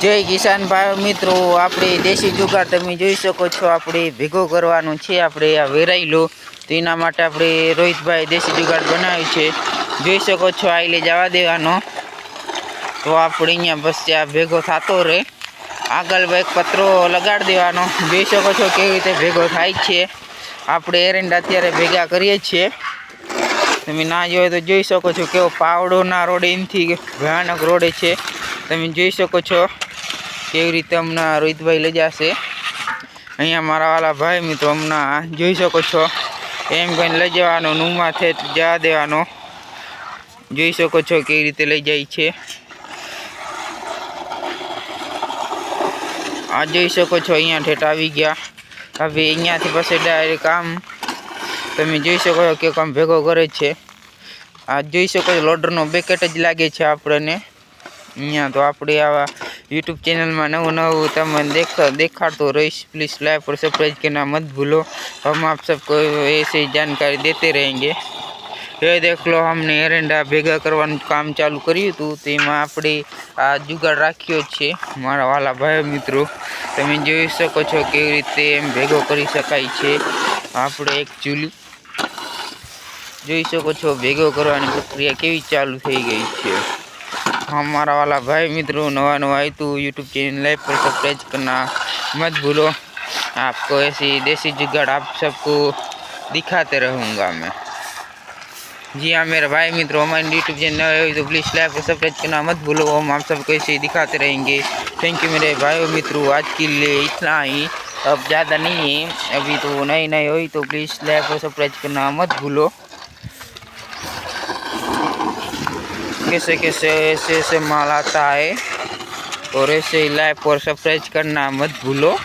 જય કિસાન ભાઈ મિત્રો, આપણે દેશી જુગાર તમે જોઈ શકો છો, આપણે ભેગો કરવાનું છે, આપણે આ વેરાયેલું. તો એના માટે આપણે રોહિતભાઈ દેશી જુગાર બનાવ્યું છે. જોઈ શકો છો, આ લઈ જવા દેવાનો. તો આપણે અહીંયા બસ આ ભેગો થતો રહે. આગળ એક પતરો લગાડી દેવાનો. જોઈ શકો છો કેવી રીતે ભેગો થાય છે. આપણે એરંડા અત્યારે ભેગા કરીએ છીએ. તમે ના જોયો તો જોઈ શકો છો કેવો પાવડોના રોડ એમથી ભયાનક રોડ છે. તમે જોઈ શકો છો. કેવી રીતે હમણાં રોહિતભાઈ લઈ જશે? અહીંયા મારા વાલા ભાઈ મિત્રો, હમણાં જોઈ શકો છો. એમ કહીને લઈ જવાનો નુમાથે જવા દેવાનો. જોઈ શકો છો કેવી રીતે લઈ જાય છે. આ જોઈ શકો છો, અહીંયા ઠેઠ આવી ગયા. હવે અહીંયાથી પછી ડાયરેક્ટ આમ તમે જોઈ શકો છો કે કામ ભેગો કરે છે. આ જોઈ શકો છો, લોડરનો બેકેટ જ લાગે છે આપણને. અહીંયા તો આપણે આવા यूट्यूब चैनल में नव नव तम देख देखाड़तो रहीश प्लीज़ लाइक और सब्सक्राइब करना मत भूलो हम आप सबको ऐसे ही जानकारी देते रहेंगे ये देख लो हमने एरंडा ભેગા કરવાનું કામ ચાલુ કર્યું હતું તેમાં આપણે આ જુગાડ રાખ્યો છે મારા વાલા ભાઈ મિત્રો તમે જોઈ શકો છો કેવી રીતે એમ ભેગો કરી શકાય છે આપણે એક ચૂલી જોઈ શકો છો ભેગો કરવાની પ્રક્રિયા કેવી ચાલુ થઈ ગઈ છે हमारा वाला भाई मित्रों, नवा नवा तो यूट्यूब चैनल लाइव पर सब्सक्राइब करना मत भूलो। आपको ऐसी देसी जुगाड़ आप सबको दिखाते रहूँगा मैं। जी हाँ मेरे भाई मित्रों, हमारे यूट्यूब चैनल तो प्लीज़ लाइव पर सब्सक्राइब करना मत भूलो। हम आप सबको ऐसे ही दिखाते रहेंगे। थैंक यू मेरे भाई मित्रों, आज के लिए इतना ही। अब ज़्यादा नहीं है, अभी तो नई नई हुई तो प्लीज़ लाइव पर सब्सक्राइब करना मत भूलो। कैसे कैसे ऐसे ऐसे माल आता है और ऐसे ही लाइक और सब्सक्राइब करना मत भूलो